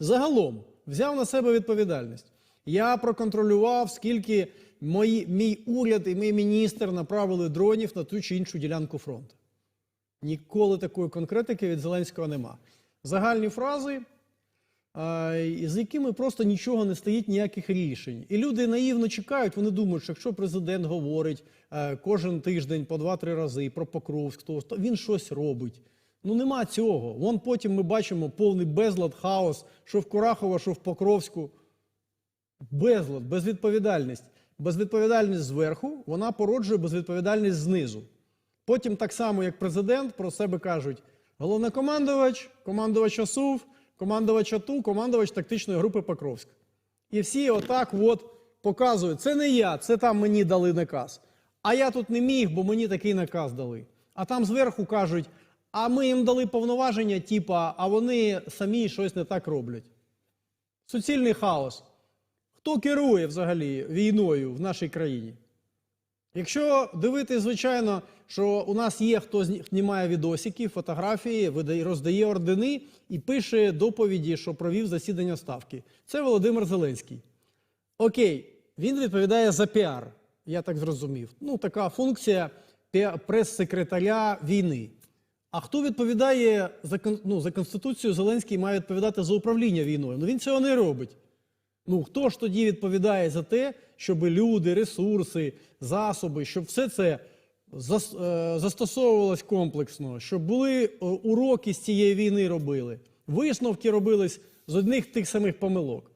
загалом взяв на себе відповідальність. Я проконтролював, скільки мої, мій уряд і мій міністр направили дронів на ту чи іншу ділянку фронту. Ніколи такої конкретики від Зеленського нема. Загальні фрази, з якими просто нічого не стоїть ніяких рішень. І люди наївно чекають, вони думають, що якщо президент говорить е, кожен тиждень по два-три рази про Покровськ, то то він щось робить. Ну нема цього. Вон потім ми бачимо повний безлад, хаос, що в Курахово, що в Покровську. Безлад, безвідповідальність. Безвідповідальність зверху, вона породжує безвідповідальність знизу. Потім, так само, як президент, про себе кажуть: головнокомандувач, командувач ОСУВ, командувач АТУ, командувач тактичної групи Покровськ. І всі отак от показують: це не я, це там мені дали наказ. А я тут не міг, бо мені такий наказ дали. А там зверху кажуть: а ми їм дали повноваження, типа, а вони самі щось не так роблять. Суцільний хаос. Хто керує взагалі війною в нашій країні? Якщо дивитись, звичайно, що у нас є хто знімає відосики, фотографії, роздає ордени і пише доповіді, що провів засідання ставки. Це Володимир Зеленський. Окей, він відповідає за піар, я так зрозумів. Ну, така функція прес-секретаря війни. А хто відповідає за, ну, за Конституцію, Зеленський має відповідати за управління війною. Ну він цього не робить. Ну хто ж тоді відповідає за те, щоб люди, ресурси, засоби, щоб все це е, застосовувалось комплексно, щоб були е, уроки з цієї війни робили, висновки робились з одних тих самих помилок.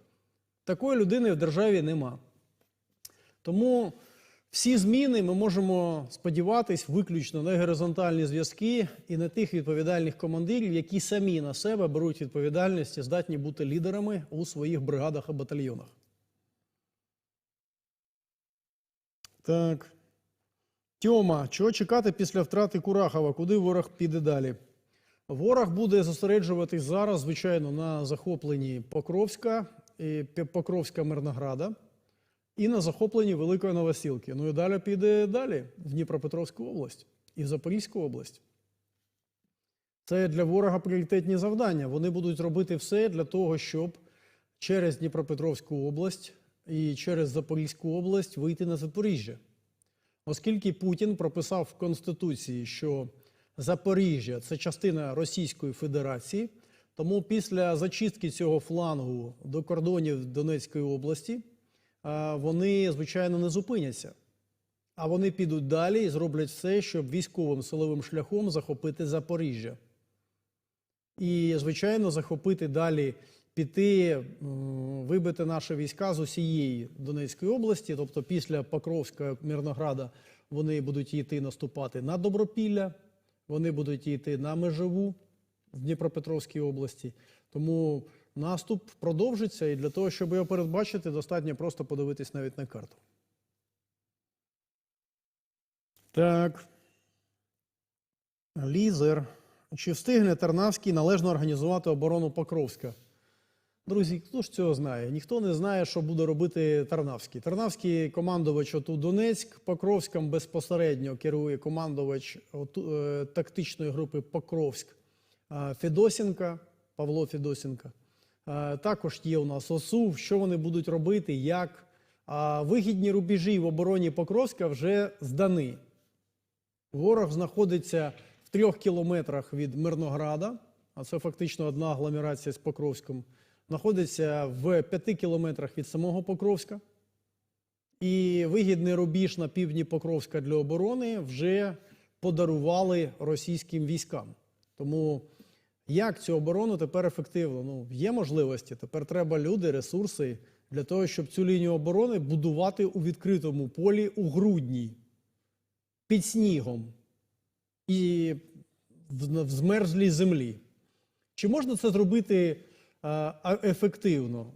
Такої людини в державі нема. Тому всі зміни ми можемо сподіватись виключно на горизонтальні зв'язки і на тих відповідальних командирів, які самі на себе беруть відповідальність і здатні бути лідерами у своїх бригадах і батальйонах. Так. Тьома, чого чекати після втрати Курахова? Куди ворог піде далі? Ворог буде зосереджуватись зараз, звичайно, на захопленні Покровська, і Покровська Мирнограда і на захопленні Великої Новосілки. Ну і далі піде далі в Дніпропетровську область і в Запорізьку область. Це для ворога пріоритетні завдання. Вони будуть робити все для того, щоб через Дніпропетровську область і через Запорізьку область вийти на Запоріжжя. Оскільки Путін прописав в Конституції, що Запоріжжя це частина Російської Федерації, тому після зачистки цього флангу до кордонів Донецької області вони, звичайно, не зупиняться. А вони підуть далі і зроблять все, щоб військовим силовим шляхом захопити Запоріжжя. І, звичайно, захопити далі, піти, вибити наші війська з усієї Донецької області, тобто після Покровська Мирнограда вони будуть йти наступати на Добропілля, вони будуть йти на Межеву в Дніпропетровській області. Тому наступ продовжиться, і для того, щоб його передбачити, достатньо просто подивитись навіть на карту. Так. Лізер. Чи встигне Тарнавський належно організувати оборону Покровська? Друзі, хто ж цього знає? Ніхто не знає, що буде робити Тарнавський. Тарнавський командувач оту Донецьк, Покровськом безпосередньо керує командувач оту, е, тактичної групи Покровськ е, Федосенка, Павло Федосенка. Е, також є у нас ОСУ. Що вони будуть робити, як? А вигідні рубежі в обороні Покровська вже здані. Ворог знаходиться в трьох кілометрах від Мирнограда, а це фактично одна агломерація з Покровськом. Знаходиться в п'яти кілометрах від самого Покровська. І вигідний рубіж на півдні Покровська для оборони вже подарували російським військам. Тому як цю оборону тепер ефективно? Ну, є можливості. Тепер треба люди, ресурси для того, щоб цю лінію оборони будувати у відкритому полі у грудні під снігом і в, змерзлій землі. Чи можна це зробити ефективно?